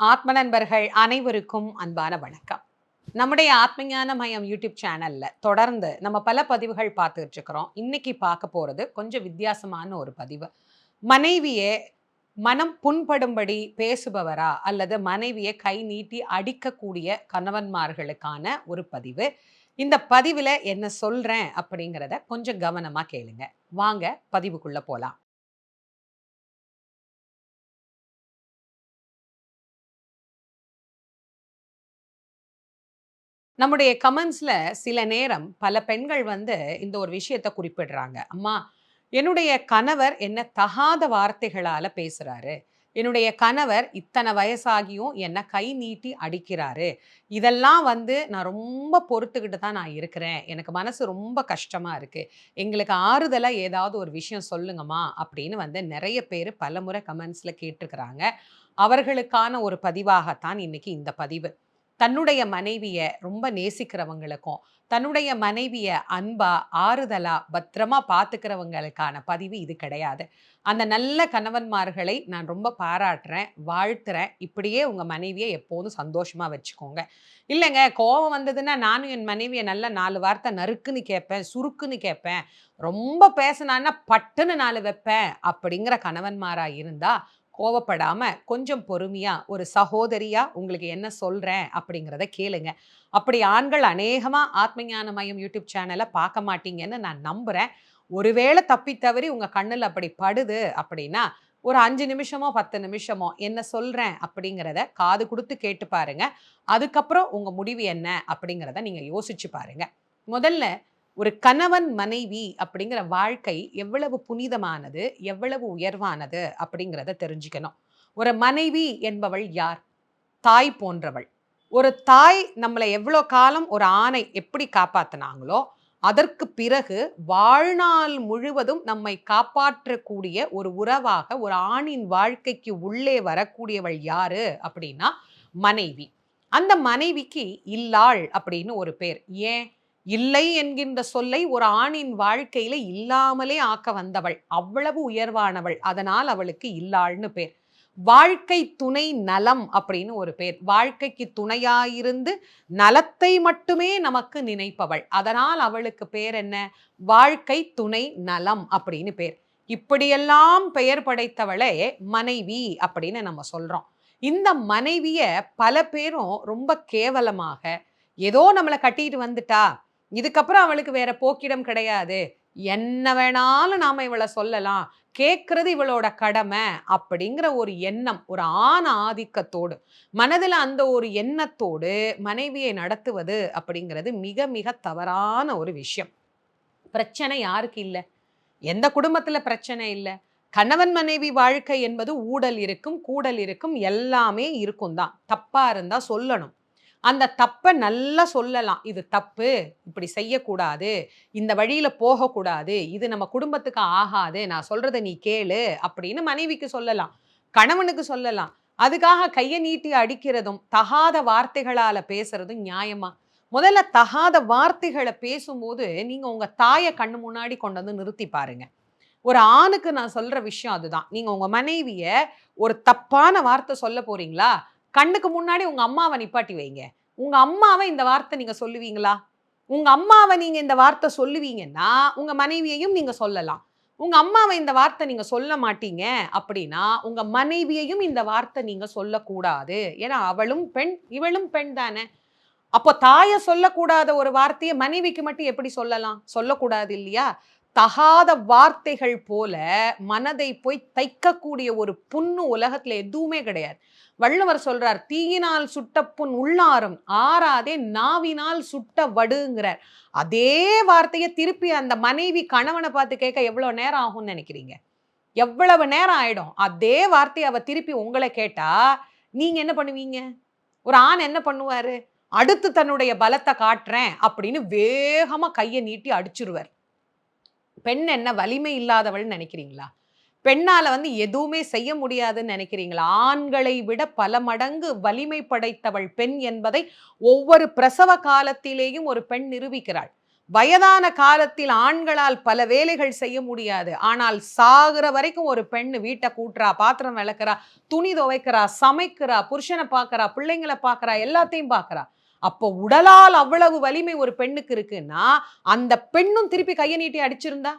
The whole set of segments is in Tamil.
ஆத்ம நண்பர்கள் அனைவருக்கும் அன்பான வணக்கம். நம்முடைய ஆத்மஞான மயம் யூடியூப் சேனல்ல தொடர்ந்து நம்ம பல பதிவுகள் பார்த்துட்டு இருக்கிறோம். இன்னைக்கு பார்க்க போறது கொஞ்சம் வித்தியாசமான ஒரு பதிவு. மனைவியே மனம் புண்படும்படி பேசுபவரா அல்லது மனைவியை கை நீட்டி அடிக்கக்கூடிய கணவன்மார்களுக்கான ஒரு பதிவு. இந்த பதிவில் என்ன சொல்கிறேன் அப்படிங்கிறத கொஞ்சம் கவனமாக கேளுங்க. வாங்க பதிவுக்குள்ளே போகலாம் நம்முடைய கமெண்ட்ஸில் சில நேரம் பல பெண்கள் வந்து இந்த ஒரு விஷயத்தை குறிப்பிடுறாங்க. அம்மா என்னுடைய கணவர் என்ன தகாத வார்த்தைகளால் பேசுகிறாரு என்னுடைய கணவர் இத்தனை வயசாகியும் என்னை கை நீட்டி அடிக்கிறாரு. இதெல்லாம் வந்து நான் ரொம்ப பொறுத்துக்கிட்டு தான் நான் இருக்கிறேன். எனக்கு மனசு ரொம்ப கஷ்டமாக இருக்குது எங்களுக்கு ஆறுதலாக ஏதாவது ஒரு விஷயம் சொல்லுங்கம்மா அப்படின்னு வந்து நிறைய பேர் பலமுறை கமெண்ட்ஸில் கேட்டிருக்கிறாங்க. அவர்களுக்கான ஒரு பதிவாகத்தான் இன்றைக்கி இந்த பதிவு. தன்னுடைய மனைவியை ரொம்ப நேசிக்கிறவங்களுக்கும் தன்னுடைய மனைவியை அன்பா ஆறுதலா பத்திரமா பார்த்துக்கிறவங்களுக்கான பதிவு இது கிடையாது. அந்த நல்ல கணவன்மார்களை நான் ரொம்ப பாராட்டுறேன் வாழ்த்துறேன். இப்படியே உங்க மனைவியை எப்போதும் சந்தோஷமா வச்சுக்கோங்க. இல்லைங்க கோபம் வந்ததுன்னா நானும் என் மனைவியை நல்ல நாலு வார்த்தை நறுக்குன்னு கேட்பேன் சுருக்குன்னு கேட்பேன். ரொம்ப பேசினான்னா பட்டுன்னு நாலு வைப்பேன் அப்படிங்கிற கணவன்மாரா இருந்தா கோவப்படாமல் கொஞ்சம் பொறுமையாக ஒரு சகோதரியாக உங்களுக்கு என்ன சொல்கிறேன் அப்படிங்கிறத கேளுங்க. அப்படி ஆண்கள் அநேகமாக ஆத்மஞான மையம் யூடியூப் சேனலை பார்க்க மாட்டீங்கன்னு நான் நம்புகிறேன் ஒருவேளை தப்பி தவறி உங்கள் கண்ணில் அப்படி படுது அப்படின்னா ஒரு அஞ்சு நிமிஷமோ பத்து நிமிஷமோ என்ன சொல்கிறேன் அப்படிங்கிறத காது கொடுத்து கேட்டு பாருங்க. அதுக்கப்புறம் உங்கள் முடிவு என்ன அப்படிங்கிறத நீங்கள் யோசிச்சு பாருங்க. முதல்ல ஒரு கணவன் மனைவி அப்படிங்கிற வாழ்க்கை எவ்வளவு புனிதமானது எவ்வளவு உயர்வானது அப்படிங்கிறத தெரிஞ்சுக்கணும். ஒரு மனைவி என்பவள் யார்? தாய் போன்றவள். ஒரு தாய் நம்மளை எவ்வளோ காலம் ஒரு ஆணை எப்படி காப்பாத்தினாங்களோ அதற்கு பிறகு வாழ்நாள் முழுவதும் நம்மை காப்பாற்றக்கூடிய ஒரு உறவாக ஒரு ஆணின் வாழ்க்கைக்கு உள்ளே வரக்கூடியவள் யாரு அப்படின்னா மனைவி. அந்த மனைவிக்கு இல்லாள் அப்படின்னு ஒரு பேர். ஏன்? இல்லை என்கின்ற சொல்லை ஒரு ஆணின் வாழ்க்கையில இல்லாமலே ஆக்க வந்தவள். அவ்வளவு உயர்வானவள். அதனால் அவளுக்கு இல்லாள்னு பேர். வாழ்க்கை துணை நலம் அப்படின்னு ஒரு பேர். வாழ்க்கைக்கு துணையாயிருந்து நலத்தை மட்டுமே நமக்கு நினைப்பவள். அதனால் அவளுக்கு பேர் என்ன? வாழ்க்கை துணை நலம் அப்படின்னு பேர். இப்படியெல்லாம் பெயர் படைத்தவளே மனைவி அப்படின்னு நம்ம சொல்றோம். இந்த மனைவிய பல பேரும் ரொம்ப கேவலமாக ஏதோ நம்மளை கட்டிட்டு வந்துட்டா இதுக்கப்புறம் அவளுக்கு வேற போக்கிடம் கிடையாது. என்ன வேணாலும் நாம இவளை சொல்லலாம். கேட்கறது இவளோட கடமை அப்படிங்கிற ஒரு எண்ணம் ஒரு ஆண ஆதிக்கத்தோடு மனதில் அந்த ஒரு எண்ணத்தோடு மனைவியை நடத்துவது அப்படிங்கிறது மிக மிக தவறான ஒரு விஷயம். பிரச்சனை யாருக்கு இல்லை? எந்த குடும்பத்தில் பிரச்சனை இல்லை? கணவன் மனைவி வாழ்க்கை என்பது ஊடல் இருக்கும் கூடல் இருக்கும் எல்லாமே இருக்கும் தான் தப்பாக இருந்தால் சொல்லணும். அந்த தப்பை நல்லா சொல்லலாம். இது தப்பு இப்படி செய்யக்கூடாது இந்த வழியில் போகக்கூடாது இது நம்ம குடும்பத்துக்கு ஆகாது நான் சொல்கிறத நீ கேளு அப்படின்னு மனைவிக்கு சொல்லலாம். கணவனுக்கு சொல்லலாம். அதுக்காக கையை நீட்டி அடிக்கிறதும் தகாத வார்த்தைகளால் பேசுறதும் நியாயமா? முதல்ல தகாத வார்த்தைகளை பேசும்போது நீங்கள் உங்கள் தாயை கண்ணு முன்னாடி கொண்டு வந்து நிறுத்தி பாருங்க. ஒரு ஆணுக்கு நான் சொல்கிற விஷயம் அதுதான். நீங்கள் உங்கள் மனைவியை ஒரு தப்பான வார்த்தை சொல்ல போறீங்களா? கண்ணுக்கு முன்னாடி உங்க அம்மாவை நிப்பாட்டி வைங்க. உங்க அம்மாவை இந்த வார்த்தை நீங்கள் சொல்லுவீங்களா? உங்கள் அம்மாவை நீங்கள் இந்த வார்த்தை சொல்லுவீங்கன்னா உங்கள் மனைவியையும் நீங்க சொல்லலாம். உங்க அம்மாவை இந்த வார்த்தை நீங்கள் சொல்ல மாட்டீங்க அப்படின்னா உங்கள் மனைவியையும் இந்த வார்த்தை நீங்கள் சொல்லக்கூடாது. ஏன்னா அவளும் பெண் இவளும் பெண் தானே. அப்போ தாயை சொல்லக்கூடாத ஒரு வார்த்தையை மனைவிக்கு மட்டும் எப்படி சொல்லலாம்? சொல்லக்கூடாது இல்லையா? தகாத வார்த்தைகள் போல மனதை போய் தைக்கக்கூடிய ஒரு புண்ணு உலகத்துல எதுவுமே கிடையாது. வள்ளுவர் சொல்றார் தீயினால் சுட்ட புண் உள்ளாரும் ஆறாதே நாவினால் சுட்ட வடுங்கிறார். அதே வார்த்தையை திருப்பி அந்த மனைவி கணவனை பார்த்து கேட்க எவ்வளவு நேரம் ஆகும்னு நினைக்கிறீங்க? எவ்வளவு நேரம் ஆயிடும்? அதே வார்த்தையை அவ திருப்பி உங்களை கேட்டா நீங்க என்ன பண்ணுவீங்க? ஒரு ஆண் என்ன பண்ணுவாரு? அடுத்து தன்னுடைய பலத்தை காட்டுறேன் அப்படின்னு வேகமா கையை நீட்டி அடிச்சிருவார். பெண் என்ன வலிமை இல்லாதவள்னு நினைக்கிறீங்களா? பெண்ணால் வந்து எதுவுமே செய்ய முடியாதுன்னு நினைக்கிறீங்களா? ஆண்களை விட பல மடங்கு வலிமை படைத்தவள் பெண் என்பதை ஒவ்வொரு பிரசவ காலத்திலேயும் ஒரு பெண் நிரூபிக்கிறாள். வயதான காலத்தில் ஆண்களால் பல வேலைகள் செய்ய முடியாது. ஆனால் சாகுற வரைக்கும் ஒரு பெண் வீட்டை கூட்டுறா பாத்திரம் விளக்குறா துணி துவைக்கிறா சமைக்கிறா புருஷனை பார்க்கறா பிள்ளைங்களை பார்க்கறா எல்லாத்தையும் பார்க்கறா அப்போ உடலால் அவ்வளவு வலிமை ஒரு பெண்ணுக்கு இருக்குன்னா அந்த பெண்ணும் திருப்பி கையை நீட்டி அடிச்சிருந்தா?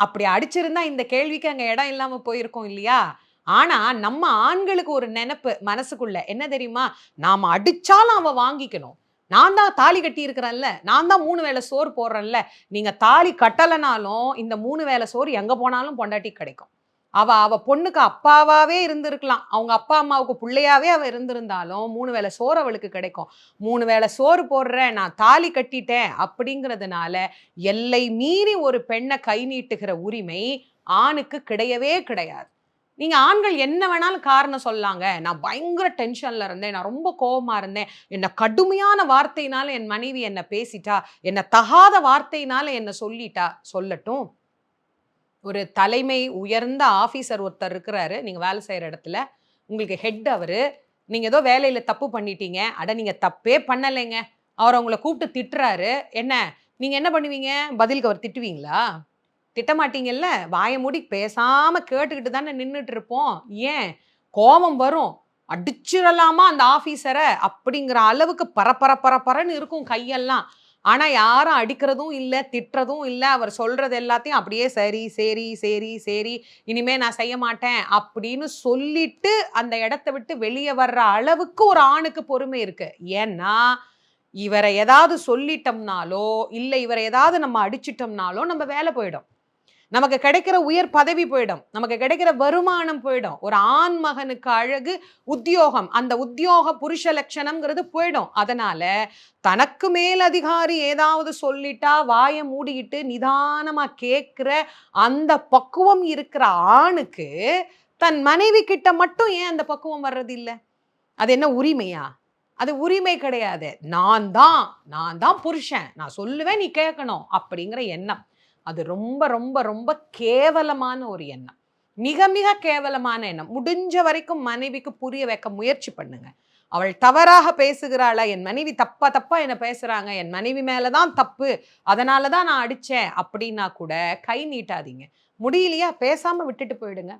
அப்படி அடிச்சிருந்தா இந்த கேள்விக்கு அங்க இடம் இல்லாம போயிருக்கோம் இல்லையா? ஆனா நம்ம ஆண்களுக்கு ஒரு நினைப்பு மனசுக்குள்ள என்ன தெரியுமா? நாம அடிச்சாலும் அவ வாங்கிக்கணும். நான் தான் தாலி கட்டி இருக்கிறேன்ல நான் தான் மூணு வேளை சோறு போடுறேன்ல. நீங்க தாலி கட்டலைனாலும் இந்த மூணு வேளை சோறு எங்க போனாலும் பொண்டாட்டி கிடைக்கும். அவ அவ பொண்ணுக்கு அப்பாவாவே இருந்திருக்கலாம். அவங்க அப்பா அம்மாவுக்கு பிள்ளையாவே அவ இருந்திருந்தாலும் மூணு வேளை சோறு அவளுக்கு கிடைக்கும். மூணு வேளை சோறு போடுறேன் நான் தாலி கட்டிட்டேன் அப்படிங்கிறதுனால எல்லை மீறி ஒரு பெண்ணை கை நீட்டுகிற உரிமை ஆணுக்கு கிடையவே கிடையாது. நீங்க ஆண்கள் என்ன வேணாலும் காரணம் சொல்லாங்க. நான் பயங்கர டென்ஷன்ல இருந்தேன். நான் ரொம்ப கோபமா இருந்தேன். என்ன கடுமையான வார்த்தையினால என் மனைவி என்ன பேசிட்டா என்ன தகாத வார்த்தையினால என்ன சொல்லிட்டா சொல்லட்டும். ஒரு தலைமை உயர்ந்த ஆஃபீஸர் ஒருத்தர் இருக்கிறாரு. நீங்கள் வேலை செய்கிற இடத்துல. உங்களுக்கு ஹெட் அவர். நீங்கள் ஏதோ வேலையில் தப்பு பண்ணிட்டீங்க. அட நீங்கள் தப்பே பண்ணலைங்க. அவர் உங்களை கூப்பிட்டு திட்டுறாரு. என்ன? நீங்கள் என்ன பண்ணுவீங்க? பதிலுக்கு அவர் திட்டுவீங்களா? திட்டமாட்டீங்கல்ல? வாயை மூடி பேசாமல் கேட்டுக்கிட்டு தானே நின்றுட்டு இருப்போம் ஏன்? கோபம் வரும். அடிச்சிடலாமா அந்த ஆஃபீஸரை அப்படிங்கிற அளவுக்கு பரபர பரபரன்னு இருக்கும் கையெல்லாம். ஆனால் யாரும் அடிக்கிறதும் இல்லை திட்டுறதும் இல்லை. அவர் சொல்கிறது எல்லாத்தையும் அப்படியே சரி சரி சரி சரி இனிமே நான் செய்ய மாட்டேன் அப்படின்னு சொல்லிட்டு அந்த இடத்த விட்டு வெளியே வர்ற அளவுக்கு ஒரு ஆணுக்கு பொறுமை இருக்குது ஏன்னா இவரை ஏதாவது சொல்லிட்டோம்னாலோ இல்லை இவரை ஏதாவது நம்ம அடிச்சிட்டோம்னாலோ நம்ம வேலை போயிடும். நமக்கு கிடைக்கிற உயர் பதவி போயிடும். நமக்கு கிடைக்கிற வருமானம் போயிடும். ஒரு ஆண் மகனுக்கு அழகு உத்தியோகம். அந்த உத்தியோக புருஷ லட்சணம்ங்கிறது போயிடும். அதனால தனக்கு மேல் அதிகாரி ஏதாவது சொல்லிட்டா வாயை மூடிக்கிட்டு நிதானமா கேட்கிற அந்த பக்குவம் இருக்கிற ஆணுக்கு தன் மனைவி கிட்ட மட்டும் ஏன் அந்த பக்குவம் வர்றது இல்லை அது என்ன உரிமையா? அது உரிமை கிடையாது. நான் தான் நான் தான் புருஷன். நான் சொல்லுவேன் நீ கேட்கணும் அப்படிங்கிற எண்ணம். அது ரொம்ப ரொம்ப ரொம்ப கேவலமான ஒரு எண்ணம். மிக மிக கேவலமான எண்ணம். முடிஞ்ச வரைக்கும் மனைவிக்கு புரிய வைக்க முயற்சி பண்ணுங்க. அவள் தவறாக பேசுகிறாளா? என் மனைவி தப்பா தப்பா என்ன பேசுறாங்க? என் மனைவி மேலதான் தப்பு. அதனால தான் நான் அடிச்சேன். அப்படின்னா கூட கை நீட்டாதீங்க. முடியலையா? பேசாம விட்டுட்டு போயிடுங்க.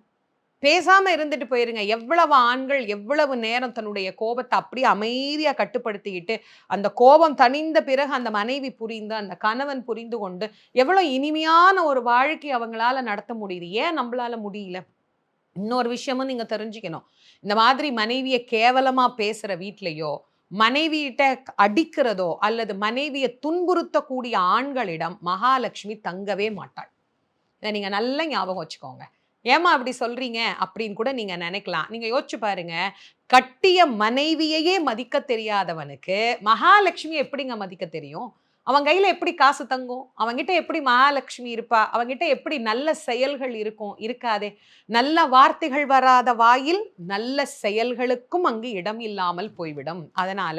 பேசாமல் இருந்துட்டு போயிருங்க. எவ்வளவு ஆண்கள் எவ்வளவு நேரம் தன்னுடைய கோபத்தை அப்படியே அமைதியாக கட்டுப்படுத்திக்கிட்டு அந்த கோபம் தனிந்த பிறகு அந்த மனைவி புரிந்து அந்த கணவன் புரிந்து கொண்டு எவ்வளோ இனிமையான ஒரு வாழ்க்கை அவங்களால நடத்த முடியுது. ஏன் நம்மளால முடியல? இன்னொரு விஷயமும் நீங்கள் தெரிஞ்சுக்கணும். இந்த மாதிரி மனைவியை கேவலமாக பேசுகிற வீட்லேயோ மனைவியிட்ட அடிக்கிறதோ அல்லது மனைவியை துன்புறுத்தக்கூடிய ஆண்களிடம் மகாலட்சுமி தங்கவே மாட்டாள். இதை நீங்கள் நல்ல ஞாபகம் வச்சுக்கோங்க. ஏமா அப்படி சொல்றீங்க? அப்படின்னு கூட நீங்க நினைக்கலாம். நீங்க யோசிச்சு பாருங்க. கட்டிய மனைவியையே மதிக்க தெரியாதவனுக்கு மகாலட்சுமி எப்படிங்க மதிக்க தெரியும்? அவன் கையில் எப்படி காசு தங்கும்? அவன்கிட்ட எப்படி மகாலட்சுமி இருப்பா? அவன்கிட்ட எப்படி நல்ல செயல்கள் இருக்கும்? இருக்காதே. நல்ல வார்த்தைகள் வராத வாயில் நல்ல செயல்களுக்கும் அங்கு இடம் இல்லாமல் போய்விடும். அதனால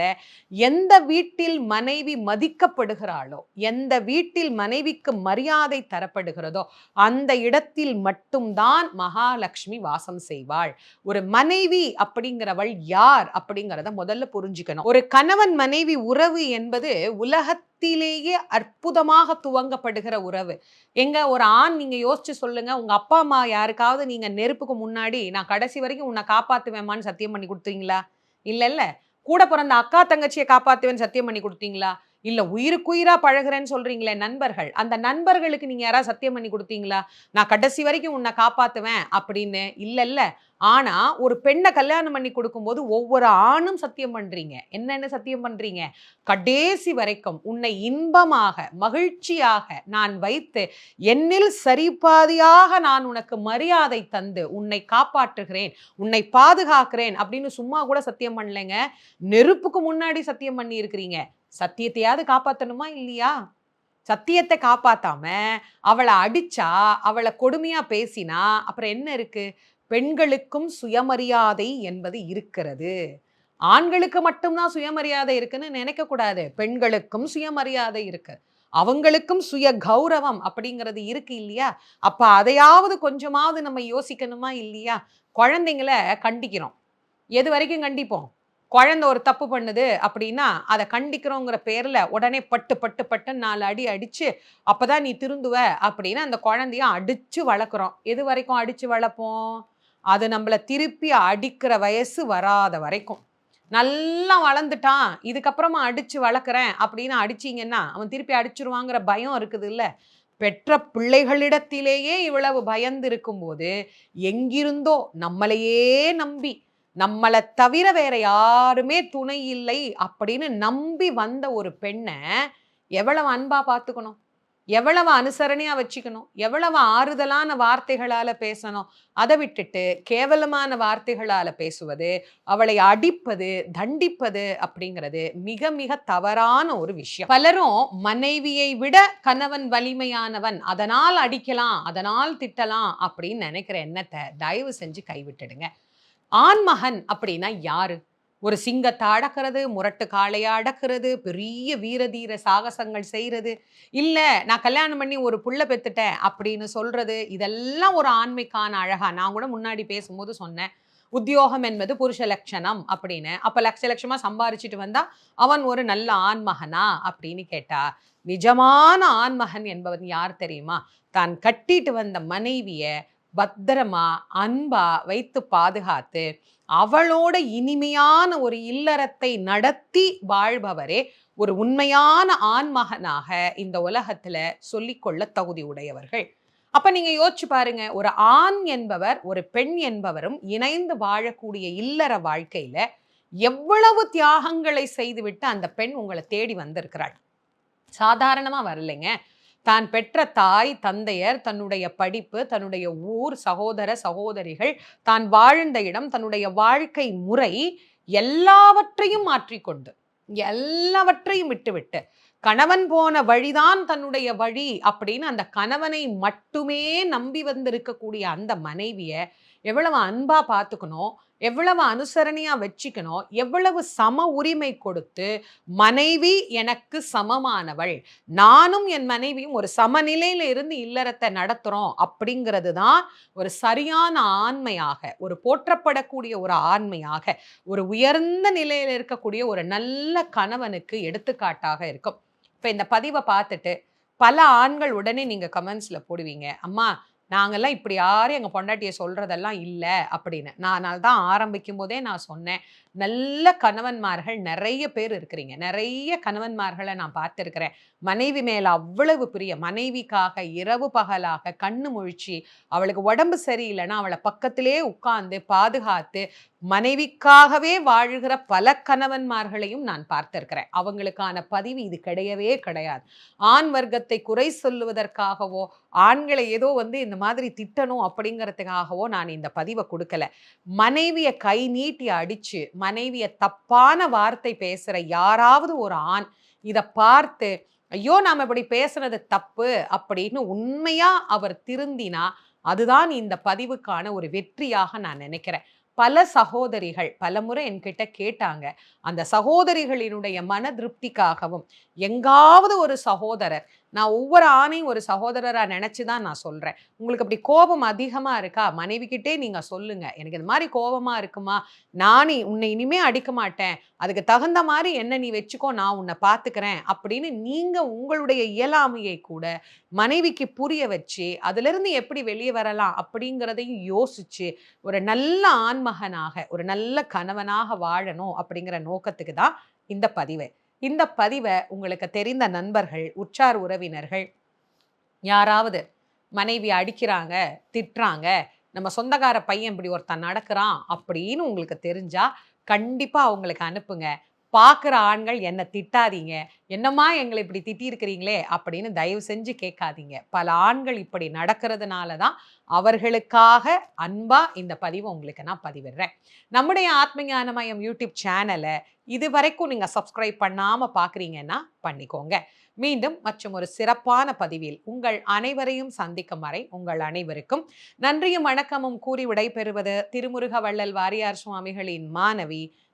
எந்த வீட்டில் மனைவி மதிக்கப்படுகிறாளோ எந்த வீட்டில் மனைவிக்கு மரியாதை தரப்படுகிறதோ அந்த இடத்தில் மட்டும்தான் மகாலட்சுமி வாசம் செய்வாள். ஒரு மனைவி அப்படிங்கிறவள் யார் அப்படிங்கிறத முதல்ல புரிஞ்சுக்கணும். ஒரு கணவன் மனைவி உறவு என்பது உலகத் பக்தியிலேயே அற்புதமாக துவங்கப்படுகிற உறவு. எங்க ஒரு ஆண் நீங்க யோசிச்சு சொல்லுங்க உங்க அப்பா அம்மா யாருக்காவது நீங்க நெருப்புக்கு முன்னாடி நான் கடைசி வரைக்கும் உன்னை காப்பாத்துவேமான்னு சத்தியம் பண்ணி கொடுத்தீங்களா? இல்ல இல்ல கூட பிறந்த அக்கா தங்கச்சியை காப்பாத்துவேன்னு சத்தியம் பண்ணி கொடுத்தீங்களா? இல்லை உயிருக்குயிராக பழகுறேன்னு சொல்கிறீங்களே நண்பர்கள். அந்த நண்பர்களுக்கு நீங்கள் யாராவது சத்தியம் பண்ணி கொடுத்தீங்களா? நான் கடைசி வரைக்கும் உன்னை காப்பாற்றுவேன் அப்படின்னு இல்லை இல்லை ஆனால் ஒரு பெண்ணை கல்யாணம் பண்ணி கொடுக்கும்போது ஒவ்வொரு ஆணும் சத்தியம் பண்ணுறீங்க என்னென்ன சத்தியம் பண்ணுறீங்க கடைசி வரைக்கும் உன்னை இன்பமாக மகிழ்ச்சியாக நான் வைத்து என்னில் சரிபாதியாக நான் உனக்கு மரியாதை தந்து உன்னை காப்பாற்றுகிறேன் உன்னை பாதுகாக்கிறேன் அப்படின்னு சும்மா கூட சத்தியம் பண்ணலைங்க. நெருப்புக்கு முன்னாடி சத்தியம் பண்ணியிருக்கிறீங்க. சத்தியத்தையாவது காப்பாற்றணுமா இல்லையா? சத்தியத்தை காப்பாத்தாம அவளை அடிச்சா அவளை கொடுமையா பேசினா அப்புறம் என்ன இருக்கு? பெண்களுக்கும் சுயமரியாதை என்பது இருக்கிறது. ஆண்களுக்கு மட்டும்தான் சுயமரியாதை இருக்குன்னு நினைக்கக்கூடாது பெண்களுக்கும் சுயமரியாதை இருக்கு. அவங்களுக்கும் சுய கௌரவம் அப்படிங்கிறது இருக்கு இல்லையா? அப்ப அதையாவது கொஞ்சமாவது நம்ம யோசிக்கணுமா இல்லையா? குழந்தைங்கள கண்டிக்கிறோம் எது வரைக்கும் கண்டிப்போம்? குழந்தை ஒரு தப்பு பண்ணுது அப்படின்னா அதை கண்டிக்கிறோங்கிற பேரில் உடனே பட்டு பட்டு பட்டு நாலு அடி அடித்து அப்போ தான் நீ திருந்துவ அப்படின்னு அந்த குழந்தைய அடித்து வளர்க்குறோம். எது வரைக்கும் அடித்து வளர்ப்போம்? அது நம்மளை திருப்பி அடிக்கிற வயசு வராத வரைக்கும். நல்லா வளர்ந்துட்டான் இதுக்கப்புறமா அடித்து வளர்க்குறேன் அப்படின்னு அடிச்சிங்கன்னா அவன் திருப்பி அடிச்சிருவாங்கிற பயம் இருக்குது இல்லை பெற்ற பிள்ளைகளிடத்திலேயே இவ்வளவு பயந்து இருக்கும்போது எங்கிருந்தோ நம்மளையே நம்பி நம்மளை தவிர வேற யாருமே துணை இல்லை அப்படின்னு நம்பி வந்த ஒரு பெண்ணை எவ்வளவு அன்பா பார்த்துக்கணும்? எவ்வளவு அனுசரணையா வச்சுக்கணும்? எவ்வளவு ஆறுதலான வார்த்தைகளால பேசணும்? அதை விட்டுட்டு கேவலமான வார்த்தைகளால பேசுவது அவளை அடிப்பது தண்டிப்பது அப்படிங்கிறது மிக மிக தவறான ஒரு விஷயம். பலரும் மனைவியை விட கணவன் வலிமையானவன் அதனால் அடிக்கலாம் அதனால் திட்டலாம் அப்படின்னு நினைக்கிற எண்ணத்தை தயவு செஞ்சு கைவிட்டுடுங்க. ஆண்மகன் அப்படின்னா யாரு? ஒரு சிங்கத்தை அடக்கிறது முரட்டு காளையை அடக்கிறது பெரிய வீரதீர சாகசங்கள் செய்கிறது இல்லை நான் கல்யாணம் பண்ணி ஒரு புள்ள பெத்துட்டேன் அப்படின்னு சொல்றது இதெல்லாம் ஒரு ஆண்மைக்கான அழகா. நான் கூட முன்னாடி பேசும்போது சொன்னேன் உத்தியோகம் என்பது புருஷ லட்சணம் அப்படின்னு. அப்போ லட்ச லட்சமாக சம்பாரிச்சிட்டு வந்தா அவன் ஒரு நல்ல ஆண்மகனா அப்படின்னு கேட்டா நிஜமான ஆண்மகன் என்பவன் யார் தெரியுமா? தான் கட்டிட்டு வந்த மனைவியை பத்திரமா அன்பா வைத்து பாதுகாத்து அவளோட இனிமையான ஒரு இல்லறத்தை நடத்தி வாழ்பவரே ஒரு உண்மையான ஆண்மகனாக இந்த உலகத்துல சொல்லிக்கொள்ள தகுதி உடையவர்கள். அப்ப நீங்க யோசிச்சு பாருங்க ஒரு ஆண் என்பவர் ஒரு பெண் என்பவரும் இணைந்து வாழக்கூடிய இல்லற வாழ்க்கையில எவ்வளவு தியாகங்களை செய்துவிட்டு அந்த பெண் உங்களை தேடி வந்திருக்கிறாள். சாதாரணமா வரலைங்க. தான் பெற்ற தாய் தந்தையர் தன்னுடைய படிப்பு தன்னுடைய ஊர் சகோதர சகோதரிகள் தான் வாழ்ந்த இடம் தன்னுடைய வாழ்க்கை முறை எல்லாவற்றையும் மாற்றிக்கொண்டு எல்லாவற்றையும் விட்டுவிட்டு கணவன் போன வழிதான் தன்னுடைய வழி அப்படின்னு அந்த கணவனை மட்டுமே நம்பி வந்திருக்கக்கூடிய அந்த மனைவியை எவ்வளவு அன்பா பார்த்துக்கணும். எவ்வளவு அனுசரணையா வச்சுக்கணும் எவ்வளவு சம உரிமை கொடுத்து மனைவி எனக்கு சமமானவள் நானும் என் மனைவியும் ஒரு சமநிலையில இருந்து இல்லறத்தை நடத்துறோம் அப்படிங்கிறது தான் ஒரு சரியான ஆண்மையாக ஒரு போற்றப்படக்கூடிய ஒரு ஆண்மையாக ஒரு உயர்ந்த நிலையில இருக்கக்கூடிய ஒரு நல்ல கணவனுக்கு எடுத்துக்காட்டாக இருக்கும். இப்போ இந்த பதிவை பார்த்துட்டு பல ஆண்கள் உடனே நீங்கள் கமெண்ட்ஸில் போடுவீங்க அம்மா நாங்கள்லாம் இப்படி யாரும் எங்கள் பொண்டாட்டியை சொல்கிறதெல்லாம் இல்லை அப்படின்னு. நான் தான் ஆரம்பிக்கும் போதே நான் சொன்னேன். நல்ல கணவன்மார்கள் நிறைய பேர் இருக்கிறீங்க. நிறைய கணவன்மார்களை நான் பார்த்துருக்கிறேன். மனைவி மேலே அவ்வளவு பிரிய மனைவிக்காக இரவு பகலாக கண்ணு முழிச்சு அவளுக்கு உடம்பு சரியில்லைன்னா அவளை பக்கத்திலே உட்கார்ந்து பாதுகாத்து மனைவிக்காகவே வாழ்கிற பல கணவன்மார்களையும் நான் பார்த்திருக்கிறேன். அவங்களுக்கான பதிவு இது கிடையவே கிடையாது. ஆண் வர்க்கத்தை குறை சொல்லுவதற்காகவோ ஆண்களை ஏதோ வந்து இந்த மாதிரி திட்டணும் அப்படிங்கிறதுக்காகவோ நான் இந்த பதிவை கொடுக்கல. மனைவியை கை நீட்டி அடிச்சு மனைவியை தப்பான வார்த்தை பேசுகிற யாராவது ஒரு ஆண் இதை பார்த்து ஐயோ நாம் இப்படி பேசுனது தப்பு அப்படின்னு உண்மையாக அவர் திருந்தினா அதுதான் இந்த பதிவுக்கான ஒரு வெற்றியாக நான் நினைக்கிறேன். பல சகோதரிகள் பல முறை என்கிட்ட கேட்டாங்க அந்த சகோதரிகளினுடைய மன திருப்திக்காகவும் எங்காவது ஒரு சகோதரர் நான் ஒவ்வொரு ஆணையும் ஒரு சகோதரராக நினச்சி தான் நான் சொல்கிறேன் உங்களுக்கு அப்படி கோபம் அதிகமாக இருக்கா? மனைவிக்கிட்டே நீங்கள் சொல்லுங்கள் எனக்கு இந்த மாதிரி கோபமாக இருக்குமா? நானே உன்னை இனிமே அடிக்க மாட்டேன். அதுக்கு தகுந்த மாதிரி என்ன நீ வச்சுக்கோ நான் உன்னை பார்த்துக்கிறேன் அப்படின்னு நீங்கள் உங்களுடைய இயலாமையை கூட மனைவிக்கு புரிய வச்சு அதுலேருந்து எப்படி வெளியே வரலாம் அப்படிங்கிறதையும் யோசித்து ஒரு நல்ல ஆண்மகனாக ஒரு நல்ல கணவனாக வாழணும் அப்படிங்கிற நோக்கத்துக்கு தான் இந்த பதிவை. இந்த பதிவை உங்களுக்கு தெரிந்த நண்பர்கள் உற்றார் உறவினர்கள் யாராவது மனைவி அடிக்கிறாங்க திட்டுறாங்க நம்ம சொந்தக்கார பையன் இப்படி ஒருத்தன் நடக்கிறான் அப்படின்னு உங்களுக்கு தெரிஞ்சால் கண்டிப்பாக அவங்களுக்கு அனுப்புங்க. பார்க்குற ஆண்கள் என்னை திட்டாதீங்க. என்னம்மா எங்களை இப்படி திட்டியிருக்கிறீங்களே அப்படின்னு தயவு செஞ்சு கேட்காதீங்க. பல ஆண்கள் இப்படி நடக்கிறதுனால தான் அவர்களுக்காக அன்பாக இந்த பதிவை உங்களுக்கு நான் பதிவிடுறேன். நம்முடைய ஆத்மஞான மயம் யூடியூப் சேனலை இது வரைக்கும் நீங்கள் சப்ஸ்கிரைப் பண்ணாமல் பார்க்குறீங்கன்னா பண்ணிக்கோங்க. மீண்டும் மற்றும் ஒரு சிறப்பான பதிவில் உங்கள் அனைவரையும் சந்திக்கும் வரை உங்கள் அனைவருக்கும் நன்றியும் வணக்கமும் கூறி விடைபெறுவது திருமுருக வள்ளல் வாரியார் சுவாமிகளின் மாணவி